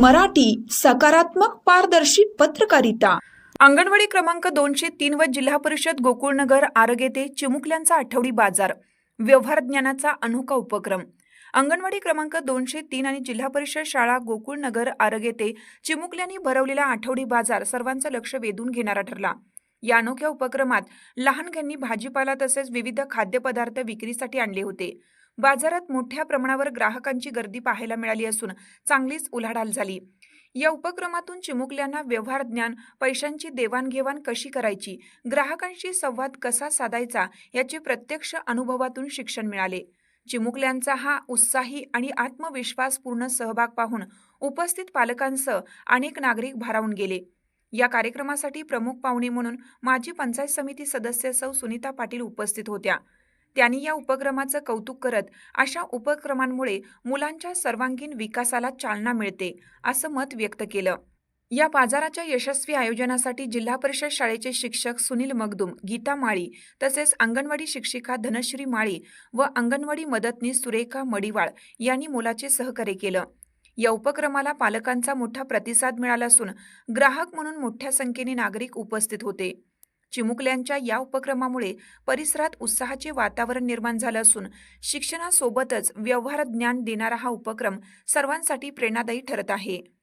मराठी सकारात्मक पारदर्शी पत्रकारिता. अंगणवाडी क्रमांक दोनशे तीन व जिल्हा परिषद गोकुळनगर आरगेते चिमुकल्यांचा आठवडी बाजार. व्यवहार ज्ञानाचा अनोखा उपक्रम. अंगणवाडी क्रमांक दोनशे तीन आणि जिल्हा परिषद शाळा गोकुळनगर आरगेते चिमुकल्यांनी भरवलेला आठवडी बाजार सर्वांचं लक्ष वेधून घेणारा ठरला. या अनोख्या उपक्रमात लहानग्यांनी भाजीपाला तसेच विविध खाद्यपदार्थ विक्रीसाठी आणले होते. बाजारात मोठ्या प्रमाणावर ग्राहकांची गर्दी पाहायला मिळाली असून चांगलीच उलाढाल झाली. या उपक्रमातून चिमुकल्यांना व्यवहार ज्ञान पैशांची देवाणघेवाण कशी करायची ग्राहकांशी संवाद कसा साधायचा याचे प्रत्यक्ष अनुभवातून शिक्षण मिळाले. चिमुकल्यांचा हा उत्साही आणि आत्मविश्वासपूर्ण सहभाग पाहून उपस्थित पालकांसह अनेक नागरिक भारावून गेले. या कार्यक्रमासाठी प्रमुख पाहुणे म्हणून माजी पंचायत समिती सदस्य सौ सुनीता पाटील उपस्थित होत्या. त्यांनी या उपक्रमाचं कौतुक करत अशा उपक्रमांमुळे मुलांच्या सर्वांगीण विकासाला चालना मिळते असं मत व्यक्त केलं. या बाजाराच्या यशस्वी आयोजनासाठी जिल्हा परिषद शाळेचे शिक्षक सुनील मगदुम गीता माळी तसेच अंगणवाडी शिक्षिका धनश्री माळी व अंगणवाडी मदतनीस सुरेखा मडिवाळ यांनी मोलाचे सहकार्य केलं. या उपक्रमाला पालकांचा मोठा प्रतिसाद मिळाला असून ग्राहक म्हणून मोठ्या संख्येने नागरिक उपस्थित होते. चिमुकल्यांच्या या उपक्रमामुळे परिसरात उत्साहाचे वातावरण निर्माण झालं असून शिक्षणासोबतच व्यवहार ज्ञान देणारा हा उपक्रम सर्वांसाठी प्रेरणादायी ठरत आहे.